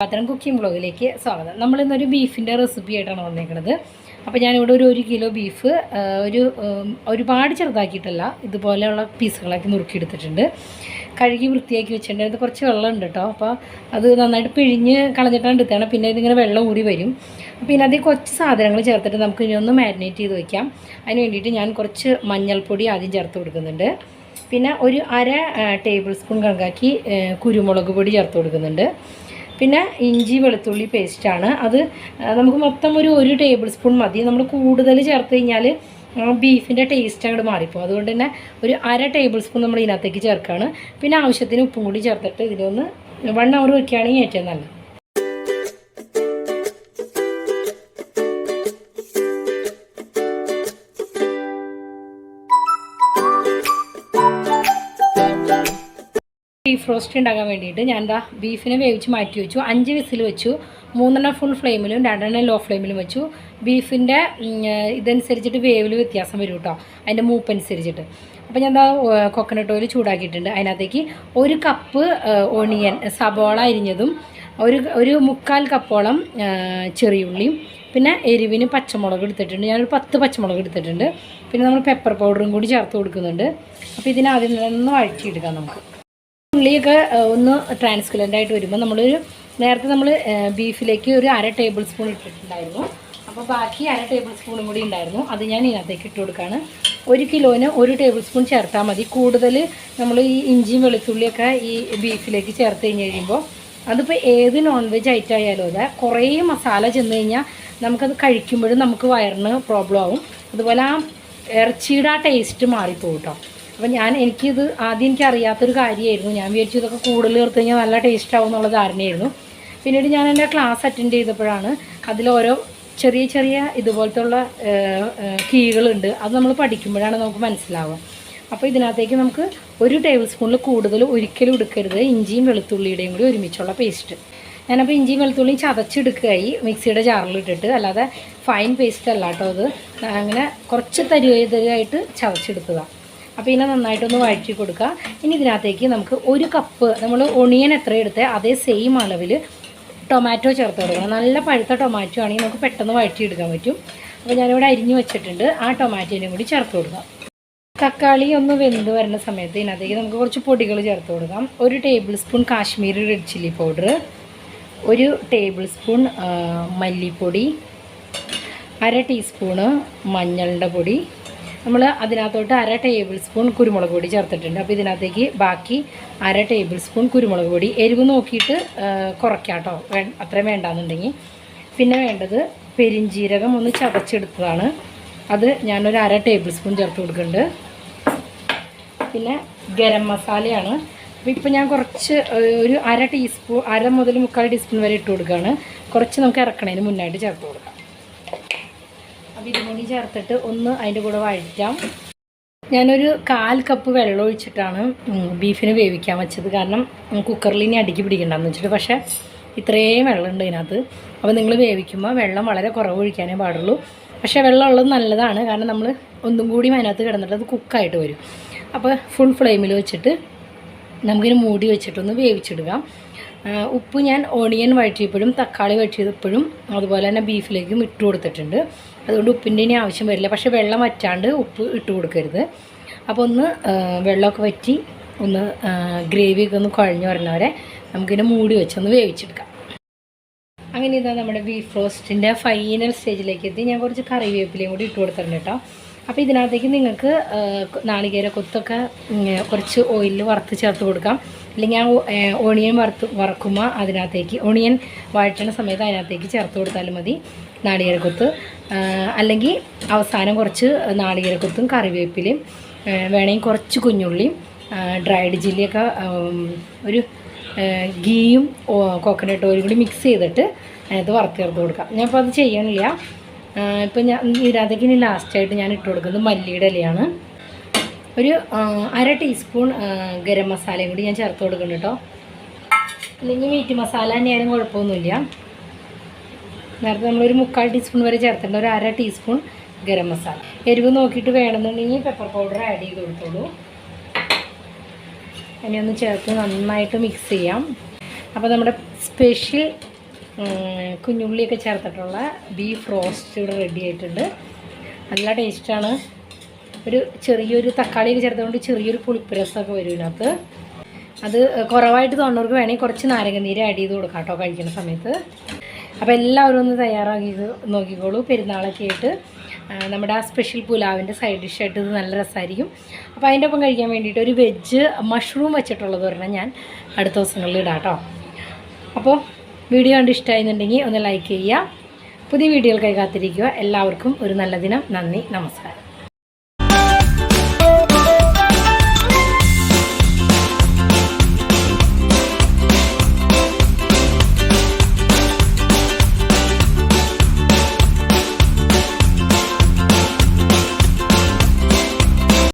പാത്രം കുക്കിംഗ് ബ്ലോഗിലേക്ക് സ്വാഗതം. നമ്മൾ ഇന്നൊരു ബീഫിന്റെ റെസിപ്പി ആയിട്ടാണ് വന്നേക്കുന്നത് അപ്പോൾ ഞാനിവിടെ ഒരു ഒരു കിലോ ബീഫ് ഒരു ഒരുപാട് ചെറുതാക്കിയിട്ടല്ല ഇതുപോലെയുള്ള പീസുകളാക്കി നുറുക്കിയെടുത്തിട്ടുണ്ട്. കഴുകി വൃത്തിയാക്കി വെച്ചിട്ടുണ്ട്. കുറച്ച് വെള്ളം ഉണ്ട് കേട്ടോ അപ്പോൾ അത് നന്നായിട്ട് പിഴിഞ്ഞ് കളഞ്ഞിട്ടാണ് എടുത്തേണം പിന്നെ ഇതിങ്ങനെ വെള്ളം ഊറി വരും. അപ്പോൾ ഇതിനകത്ത് കുറച്ച് സാധനങ്ങൾ ചേർത്തിട്ട് നമുക്ക് ഇനി ഒന്ന് മാരിനേറ്റ് ചെയ്ത് വയ്ക്കാം അതിന് വേണ്ടിയിട്ട് ഞാൻ കുറച്ച് മഞ്ഞൾപ്പൊടി ആദ്യം ചേർത്ത് കൊടുക്കുന്നുണ്ട്. പിന്നെ ഒരു അര ടേബിൾ സ്പൂൺ കണക്കാക്കി കുരുമുളക് പൊടി ചേർത്ത് കൊടുക്കുന്നുണ്ട്. പിന്നെ ഇഞ്ചി വെളുത്തുള്ളി പേസ്റ്റാണ് അത് നമുക്ക് മൊത്തം ഒരു ഒരു ടേബിൾ സ്പൂൺ മതി. നമ്മൾ കൂടുതൽ ചേർത്ത് കഴിഞ്ഞാൽ ബീഫിന്റെ ടേസ്റ്റ് അങ്ങോട്ട് മാറിപ്പോകും അതുകൊണ്ട് തന്നെ ഒരു അര ടേബിൾ സ്പൂൺ നമ്മൾ ഇതിനകത്തേക്ക് ചേർക്കുകയാണ് പിന്നെ ആവശ്യത്തിന് ഉപ്പും കൂടി ചേർത്തിട്ട് ഇതിനൊന്ന് വൺ അവർ വെക്കുകയാണെങ്കിൽ ഏറ്റവും നല്ലത്. ബീഫ് റോസ്റ്റ് ഉണ്ടാക്കാൻ വേണ്ടിയിട്ട് ഞാൻ എന്താ ബീഫിനെ വേവിച്ച് മാറ്റി വെച്ചു. അഞ്ച് വിസിൽ വെച്ചു. മൂന്നെണ്ണം ഫുൾ ഫ്ലെയിമിലും രണ്ടെണ്ണം ലോ ഫ്ലെയിമിലും വെച്ചു. ബീഫിന്റെ ഇതനുസരിച്ചിട്ട് വേവിൽ വ്യത്യാസം വരും കേട്ടോ അതിന്റെ മൂപ്പനുസരിച്ചിട്ട് അപ്പോൾ ഞാൻ എന്താ കൊക്കനട്ട് ഓയിൽ ചൂടാക്കിയിട്ടുണ്ട്. അതിനകത്തേക്ക് ഒരു കപ്പ് ഓണിയൻ സബോള അരിഞ്ഞതും ഒരു ഒരു മുക്കാൽ കപ്പോളം ചെറിയ ചെറിയുള്ളിയും പിന്നെ എരിവിന് പച്ചമുളക് എടുത്തിട്ടുണ്ട്. ഞാനൊരു പത്ത് പച്ചമുളക് എടുത്തിട്ടുണ്ട്. പിന്നെ നമ്മൾ പെപ്പർ പൗഡറും കൂടി ചേർത്ത് കൊടുക്കുന്നുണ്ട്. അപ്പോൾ ഇതിനാദ്യം ഒന്ന് വഴറ്റിയെടുക്കാം നമുക്ക്. ഉള്ളിയൊക്കെ ഒന്ന് ട്രാൻസ്കുലന്റ് ആയിട്ട് വരുമ്പോൾ നമ്മളൊരു നേരത്തെ നമ്മൾ ബീഫിലേക്ക് ഒരു അര ടേബിൾ സ്പൂൺ ഇട്ടിട്ടുണ്ടായിരുന്നു. അപ്പോൾ ബാക്കി അര ടേബിൾ സ്പൂണും കൂടി ഉണ്ടായിരുന്നു. അത് ഞാൻ ഇതിനകത്തേക്ക് ഇട്ട് കൊടുക്കുകയാണ് ഒരു കിലോന് ഒരു ടേബിൾ സ്പൂൺ ചേർത്താൽ മതി. കൂടുതൽ നമ്മൾ ഈ ഇഞ്ചിയും വെളുത്തുള്ളിയൊക്കെ ഈ ബീഫിലേക്ക് ചേർത്ത് കഴിഞ്ഞ് കഴിയുമ്പോൾ അതിപ്പോൾ ഏത് നോൺ വെജ് ഐറ്റം ആയാലും അതെ കുറേ മസാല ചെന്ന് കഴിഞ്ഞാൽ നമുക്കത് കഴിക്കുമ്പോഴും നമുക്ക് വയറിന് പ്രോബ്ലം ആവും. അതുപോലെ ആ ഇറച്ചിയുടെ ആ ടേസ്റ്റ് മാറിപ്പോകും കേട്ടോ അപ്പം ഞാൻ എനിക്കിത് ആദ്യം എനിക്ക് അറിയാത്തൊരു കാര്യമായിരുന്നു. ഞാൻ വിചാരിച്ചു ഇതൊക്കെ കൂടുതൽ ചേർത്ത് കഴിഞ്ഞാൽ നല്ല ടേസ്റ്റ് ആവും എന്നുള്ള ധാരണയായിരുന്നു. പിന്നീട് ഞാൻ എന്റെ ക്ലാസ് അറ്റൻഡ് ചെയ്തപ്പോഴാണ് അതിലോരോ ചെറിയ ചെറിയ ഇതുപോലത്തെ ഉള്ള കീകളുണ്ട്. അത് നമ്മൾ പഠിക്കുമ്പോഴാണ് നമുക്ക് മനസ്സിലാവുക. അപ്പോൾ ഇതിനകത്തേക്ക് നമുക്ക് ഒരു ടേബിൾ സ്പൂണിൽ കൂടുതൽ ഒരിക്കലും എടുക്കരുത്. ഇഞ്ചിയും വെളുത്തുള്ളിയുടെയും കൂടി ഒരുമിച്ചുള്ള പേസ്റ്റ് ഞാനപ്പോൾ ഇഞ്ചിയും വെളുത്തുള്ളിയും ചതച്ചെടുക്കുകയായി മിക്സിയുടെ ജാറിലിട്ടിട്ട് അല്ലാതെ ഫൈൻ പേസ്റ്റ് അല്ല കേട്ടോ അത്. അങ്ങനെ കുറച്ച് തരിയായിട്ട് ചതച്ചെടുത്തതാണ് അപ്പോൾ ഇതിനെ നന്നായിട്ടൊന്ന് വഴറ്റി കൊടുക്കുക. ഇനി ഇതിനകത്തേക്ക് നമുക്ക് ഒരു കപ്പ് നമ്മൾ ഒണിയൻ എത്ര എടുത്ത് അതേ സെയിം അളവിൽ ടൊമാറ്റോ ചേർത്ത് കൊടുക്കണം. നല്ല പഴുത്ത ടൊമാറ്റോ ആണെങ്കിൽ നമുക്ക് പെട്ടെന്ന് വഴറ്റിയെടുക്കാൻ പറ്റും. അപ്പോൾ ഞാനിവിടെ അരിഞ്ഞു വെച്ചിട്ടുണ്ട്. ആ ടൊമാറ്റോനും കൂടി ചേർത്ത് കൊടുക്കാം. തക്കാളി ഒന്ന് വെന്ത് വരുന്ന സമയത്ത് ഇതിനകത്തേക്ക് നമുക്ക് കുറച്ച് പൊടികൾ ചേർത്ത് കൊടുക്കാം. ഒരു tablespoon Kashmiri red chilli powder ഒരു ടേബിൾ സ്പൂൺ മല്ലിപ്പൊടി അര ടീസ്പൂണ് മഞ്ഞളുടെ പൊടി നമ്മൾ അതിനകത്തോട്ട് അര ടേബിൾ സ്പൂൺ കുരുമുളക് പൊടി ചേർത്തിട്ടുണ്ട്. അപ്പോൾ ഇതിനകത്തേക്ക് ബാക്കി അര ടേബിൾ സ്പൂൺ കുരുമുളക് പൊടി. എരിവ് നോക്കിയിട്ട് കുറയ്ക്കാം കേട്ടോ വേ അത്രയും വേണ്ടാന്നുണ്ടെങ്കിൽ. പിന്നെ വേണ്ടത് പെരിഞ്ജീരകം ഒന്ന് ചതച്ചെടുത്തതാണ്. അത് ഞാനൊരു അര ടേബിൾ സ്പൂൺ ചേർത്ത് കൊടുക്കുന്നുണ്ട്. പിന്നെ ഗരം മസാലയാണ്. അപ്പോൾ ഇപ്പോൾ ഞാൻ കുറച്ച് ഒരു അര ടീസ്പൂൺ അര മുതൽ മുക്കാൽ ടീസ്പൂൺ വരെ ഇട്ട് കൊടുക്കുകയാണ്. കുറച്ച് നമുക്ക് ഇറക്കണതിന് മുന്നായിട്ട് ചേർത്ത് കൊടുക്കാം. കൂടി ചേർത്തിട്ട് ഒന്ന് അതിന്റെ കൂടെ വഴറ്റാം. ഞാനൊരു കാൽ കപ്പ് വെള്ളം ഒഴിച്ചിട്ടാണ് ബീഫിന് വേവിക്കാൻ വെച്ചത്. കാരണം കുക്കറിൽ ഇനി അടുക്കി പിടിക്കണ്ടെന്ന് വെച്ചിട്ട്. പക്ഷേ ഇത്രയും വെള്ളമുണ്ട് ഇതിനകത്ത്. അപ്പോൾ നിങ്ങൾ വേവിക്കുമ്പോൾ വെള്ളം വളരെ കുറവ് ഒഴിക്കാനേ പാടുള്ളൂ. പക്ഷേ വെള്ളം ഉള്ളത് നല്ലതാണ്. കാരണം നമ്മൾ ഒന്നും കൂടി അതിനകത്ത് കിടന്നിട്ട് അത് കുക്കായിട്ട് വരും. അപ്പോൾ ഫുൾ ഫ്ലെയിമിൽ വെച്ചിട്ട് നമുക്കിന് മൂടി വെച്ചിട്ടൊന്ന് വേവിച്ചിടുക. ഉപ്പ് ഞാൻ ഓണിയൻ വഴറ്റിയപ്പോഴും തക്കാളി വഴറ്റിയപ്പോഴും അതുപോലെ തന്നെ ബീഫിലേക്കും ഇട്ട് കൊടുത്തിട്ടുണ്ട്. അതുകൊണ്ട് ഉപ്പിന്റെ ഇനി ആവശ്യം വരില്ല. പക്ഷേ വെള്ളം വറ്റാണ്ട് ഉപ്പ് ഇട്ട് കൊടുക്കരുത്. അപ്പോൾ ഒന്ന് വെള്ളമൊക്കെ വറ്റി ഒന്ന് ഗ്രേവിയൊക്കെ ഒന്ന് കുഴഞ്ഞു പറഞ്ഞവരെ നമുക്കിതിനെ മൂടി വെച്ചൊന്ന് വേവിച്ചെടുക്കാം. അങ്ങനെ ഇതാ നമ്മുടെ ബീഫ് റോസ്റ്റിന്റെ ഫൈനൽ സ്റ്റേജിലേക്ക് എത്തി. ഞാൻ കുറച്ച് കറിവേപ്പിലയും കൂടി ഇട്ട് കൊടുത്തിട്ടുണ്ട് കേട്ടോ. അപ്പോൾ ഇതിനകത്തേക്ക് നിങ്ങൾക്ക് നാളികേര കൊത്തൊക്കെ കുറച്ച് ഓയിലിൽ വറുത്ത് ചേർത്ത് കൊടുക്കാം. അല്ലെങ്കിൽ ആ ഓണിയൻ വറുത്ത് വറക്കുമ്പോൾ അതിനകത്തേക്ക് ഓണിയൻ വഴറ്റണ സമയത്ത് അതിനകത്തേക്ക് ചേർത്ത് കൊടുത്താലും മതി. നാളികേരക്കൊത്ത് അല്ലെങ്കിൽ അവസാനം കുറച്ച് നാളികേരക്കൊത്തും കറിവേപ്പിലയും വേണമെങ്കിൽ കുറച്ച് കുഞ്ഞുള്ളിയും ഡ്രൈഡ് ചില്ലിയൊക്കെ ഒരു ഗീയും കോക്കനട്ട് ഓയിലും കൂടി മിക്സ് ചെയ്തിട്ട് അതിനകത്ത് വറുത്ത് ചേർത്ത് കൊടുക്കാം. ഞാൻ ഇപ്പോൾ അത് ചെയ്യണില്ല. ഇപ്പം ഞാൻ ഇതിനകത്തേക്ക് ഇനി ലാസ്റ്റായിട്ട് ഞാൻ ഇട്ട് കൊടുക്കുന്നത് മല്ലിയുടെ ഇലയാണ്. ഒരു അര ടീസ്പൂൺ ഗരം മസാലയും കൂടി ഞാൻ ചേർത്ത് കൊടുക്കുന്നു കേട്ടോ അല്ലെങ്കിൽ മീറ്റ് മസാല തന്നെയായാലും കുഴപ്പമൊന്നുമില്ല. നേരത്തെ നമ്മളൊരു മുക്കാൽ ടീസ്പൂൺ വരെ ചേർത്തിട്ടുണ്ട്. ഒരു അര ടീസ്പൂൺ ഗരം മസാല. എരിവ് നോക്കിയിട്ട് വേണമെന്നുണ്ടെങ്കിൽ പെപ്പർ പൗഡർ ആഡ് ചെയ്ത് കൊടുത്തോളൂ. അതിനെ ഒന്ന് ചേർത്ത് നന്നായിട്ട് മിക്സ് ചെയ്യാം. അപ്പോൾ നമ്മുടെ സ്പെഷ്യൽ കുഞ്ഞുള്ളിയൊക്കെ ചേർത്തിട്ടുള്ള ബീഫ് റോസ്റ്റ് ഇവിടെ റെഡി ആയിട്ടുണ്ട്. നല്ല ടേസ്റ്റാണ് ഒരു ചെറിയൊരു തക്കാളിയൊക്കെ ചേർത്തുകൊണ്ട് ചെറിയൊരു പുളിപ്പ് രസമൊക്കെ വരും ഇതിനകത്ത്. അത് കുറവായിട്ട് തോന്നുന്നവർക്ക് വേണമെങ്കിൽ കുറച്ച് നാരങ്ങ നീര് ആഡ് ചെയ്ത് കൊടുക്കാം കേട്ടോ കഴിക്കുന്ന സമയത്ത്. അപ്പോൾ എല്ലാവരും ഒന്ന് തയ്യാറാക്കി നോക്കിക്കോളൂ. പെരുന്നാളൊക്കെ ആയിട്ട് നമ്മുടെ ആ സ്പെഷ്യൽ പുലാവിന്റെ സൈഡ് ഡിഷായിട്ട് ഇത് നല്ല രസമായിരിക്കും അപ്പോൾ അതിന്റെ ഒപ്പം കഴിക്കാൻ വേണ്ടിയിട്ട് ഒരു വെജ് മഷ്റൂം വെച്ചിട്ടുള്ളത് ഒരെണ്ണം ഞാൻ അടുത്ത ദിവസങ്ങളിൽ ഇടാം കേട്ടോ. അപ്പോൾ വീഡിയോ കണ്ട് ഇഷ്ടമായിരുന്നുണ്ടെങ്കിൽ ഒന്ന് ലൈക്ക് ചെയ്യുക. പുതിയ വീഡിയോകൾക്കായി കാത്തിരിക്കുക. എല്ലാവർക്കും ഒരു നല്ല ദിനം. നന്ദി. നമസ്കാരം.